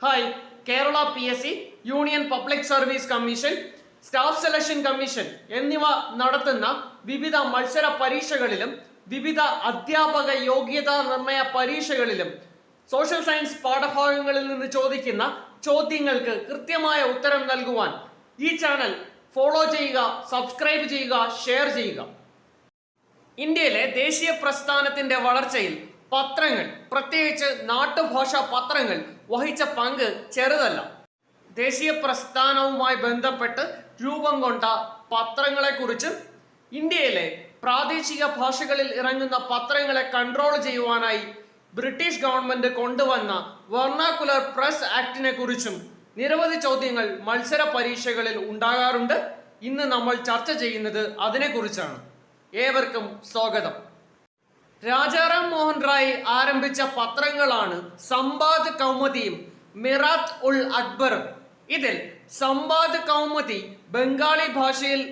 Hi Kerala P S C union public service commission staff selection commission എന്നിവ നടത്തുന്ന വിവിധ മത്സര പരീക്ഷകളിലും വിവിധ അധ്യാപക യോഗ്യതാ നിർണയ പരീക്ഷകളിലും സോഷ്യൽ സയൻസ് പാഠഭാഗങ്ങളിൽ നിന്ന് ചോദിക്കുന്ന ചോദ്യങ്ങൾക്ക് കൃത്യമായ ഉത്തരം നൽകുവാൻ ഈ ചാനൽ ഫോളോ ചെയ്യുക സബ്സ്ക്രൈബ് ചെയ്യുക ഷെയർ ചെയ്യുക. ഇന്ത്യയിലെ ദേശീയ പ്രസ്ഥാനത്തിന്റെ വളർച്ചയിൽ പത്രങ്ങൾ. പ്രത്യേകിച്ച് നാട്ടുഭാഷ പത്രങ്ങൾ വഹിച്ച പങ്ക് ചെറുതല്ല. ദേശീയ പ്രസ്ഥാനവുമായി ബന്ധപ്പെട്ട് രൂപം കൊണ്ട പത്രങ്ങളെക്കുറിച്ചും ഇന്ത്യയിലെ പ്രാദേശിക ഭാഷകളിൽ ഇറങ്ങുന്ന പത്രങ്ങളെ കൺട്രോൾ ചെയ്യുവാനായി ബ്രിട്ടീഷ് ഗവൺമെന്റ് കൊണ്ടുവന്ന വെർണാക്കുലർ പ്രസ് ആക്ടിനെ കുറിച്ചും നിരവധി ചോദ്യങ്ങൾ മത്സര പരീക്ഷകളിൽ ഉണ്ടാകാറുണ്ട്. ഇന്ന് നമ്മൾ ചർച്ച ചെയ്യുന്നത് അതിനെക്കുറിച്ചാണ്. ഏവർക്കും സ്വാഗതം. രാജാറാം മോഹൻ റായ് ആരംഭിച്ച പത്രങ്ങളാണ് സമ്പാദ് കൗമുദിയും മിറാത്ത് ഉൾ അക്ബറും. ഇതിൽ സമ്പാദ് കൗമുദി ബംഗാളി ഭാഷയിൽ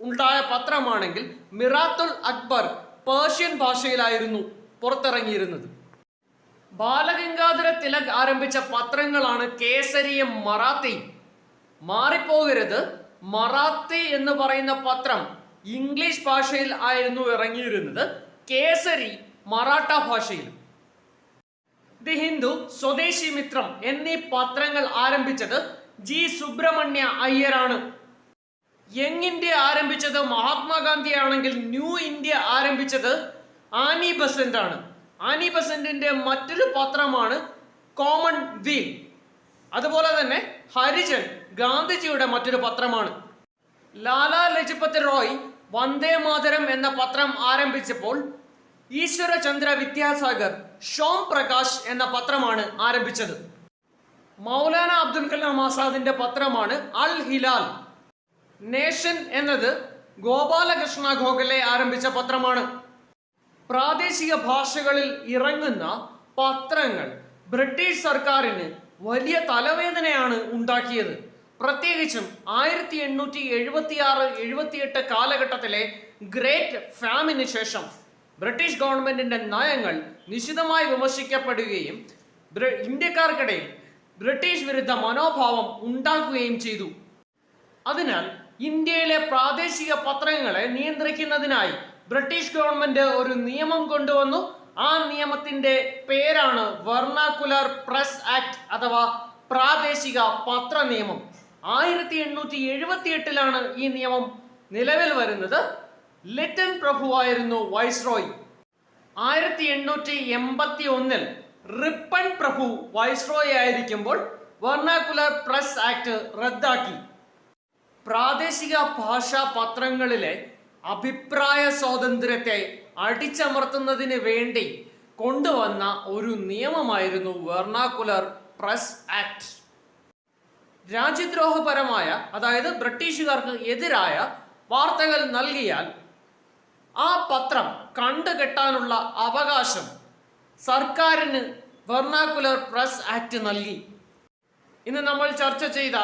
ഉണ്ടായ പത്രമാണെങ്കിൽ മിറാത്തുൽ അക്ബർ പേർഷ്യൻ ഭാഷയിലായിരുന്നു പുറത്തിറങ്ങിയിരുന്നത്. ബാലഗംഗാധര തിലക് ആരംഭിച്ച പത്രങ്ങളാണ് കേസരിയും മറാത്തിയും. മാറിപ്പോകരുത് മറാത്തി എന്ന് പറയുന്ന പത്രം ഇംഗ്ലീഷ് ഭാഷയിൽ ആയിരുന്നു ഇറങ്ങിയിരുന്നത്. കേസരി മറാഠ ഭാഷയിൽ ദി ഹിന്ദു സ്വദേശി മിത്രം എന്നീ പത്രങ്ങൾ ആരംഭിച്ചത് ജി സുബ്രഹ്മണ്യ അയ്യരാണ്. യങ് ഇന്ത്യ ആരംഭിച്ചത് മഹാത്മാഗാന്ധി ആണെങ്കിൽ ന്യൂ ഇന്ത്യ ആരംഭിച്ചത് ആനി ബസന്റ് ആണ് ആനി ബസന്റിന്റെ മറ്റൊരു പത്രമാണ് കോമൺ വീൽ. അതുപോലെ തന്നെ ഹരിജൻ ഗാന്ധിജിയുടെ മറ്റൊരു പത്രമാണ്. ലാലാ ലജ്പത് റോയ് വന്ദേ മാതരം എന്ന പത്രം ആരംഭിച്ചപ്പോൾ ഈശ്വരചന്ദ്ര വിദ്യാസാഗർ ഷോം പ്രകാശ് എന്ന പത്രമാണ് ആരംഭിച്ചത്. മൗലാന അബ്ദുൽ കലാം ആസാദിന്റെ പത്രമാണ് അൽ ഹിലാൽ. നേഷൻ എന്നത് ഗോപാലകൃഷ്ണ ഗോഖലെ ആരംഭിച്ച പത്രമാണ്. പ്രാദേശിക ഭാഷകളിൽ ഇറങ്ങുന്ന പത്രങ്ങൾ ബ്രിട്ടീഷ് സർക്കാരിന് വലിയ തലവേദനയാണ് ഉണ്ടാക്കിയത്. പ്രത്യേകിച്ചും ആയിരത്തി എണ്ണൂറ്റി എഴുപത്തി ആറ് എഴുപത്തിയെട്ട് കാലഘട്ടത്തിലെ ഗ്രേറ്റ് ഫാമിന് ശേഷം. ബ്രിട്ടീഷ് ഗവൺമെന്റിന്റെ നയങ്ങൾ നിശിതമായി വിമർശിക്കപ്പെടുകയും ഇന്ത്യക്കാർക്കിടയിൽ ബ്രിട്ടീഷ് വിരുദ്ധ മനോഭാവം ഉണ്ടാക്കുകയും ചെയ്തു. അതിനാൽ ഇന്ത്യയിലെ പ്രാദേശിക പത്രങ്ങളെ നിയന്ത്രിക്കുന്നതിനായി ബ്രിട്ടീഷ് ഗവൺമെന്റ് ഒരു നിയമം കൊണ്ടുവന്നു. ആ നിയമത്തിന്റെ പേരാണ് വെർണാക്കുലർ പ്രസ് ആക്ട് അഥവാ പ്രാദേശിക പത്ര നിയമം ആയിരത്തി എണ്ണൂറ്റി എഴുപത്തി എട്ടിലാണ് ഈ നിയമം നിലവിൽ വരുന്നത്. ലിറ്റൻ പ്രഭുവായിരുന്നു വൈസ്രോയ്. ആയിരത്തി എണ്ണൂറ്റി എൺപത്തി ഒന്നിൽ റിപ്പൺ പ്രഭു വൈസ്രോയ് ആയിരിക്കുമ്പോൾ വെർണാക്കുലർ പ്രസ് ആക്ട് റദ്ദാക്കി. പ്രാദേശിക ഭാഷാ പത്രങ്ങളിലെ അഭിപ്രായ സ്വാതന്ത്ര്യത്തെ അടിച്ചമർത്തുന്നതിന് വേണ്ടി കൊണ്ടുവന്ന ഒരു നിയമമായിരുന്നു വെർണാക്കുലർ പ്രസ് ആക്ട്. രാജ്യദ്രോഹപരമായ അതായത് ബ്രിട്ടീഷുകാർക്ക് എതിരായ വാർത്തകൾ നൽകിയാൽ ആ പത്രം കണ്ടുകെട്ടാനുള്ള അവകാശം സർക്കാരിന് വെർണാക്കുലർ പ്രസ് ആക്ട് നൽകി. ഇന്ന് നമ്മൾ ചർച്ച ചെയ്ത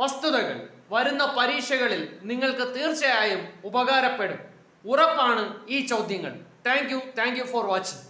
വസ്തുതകൾ വരുന്ന പരീക്ഷകളിൽ നിങ്ങൾക്ക് തീർച്ചയായും ഉപകാരപ്പെടും. ഉറപ്പാണ് ഈ ചോദ്യങ്ങൾ. Thank you. Thank you for watching.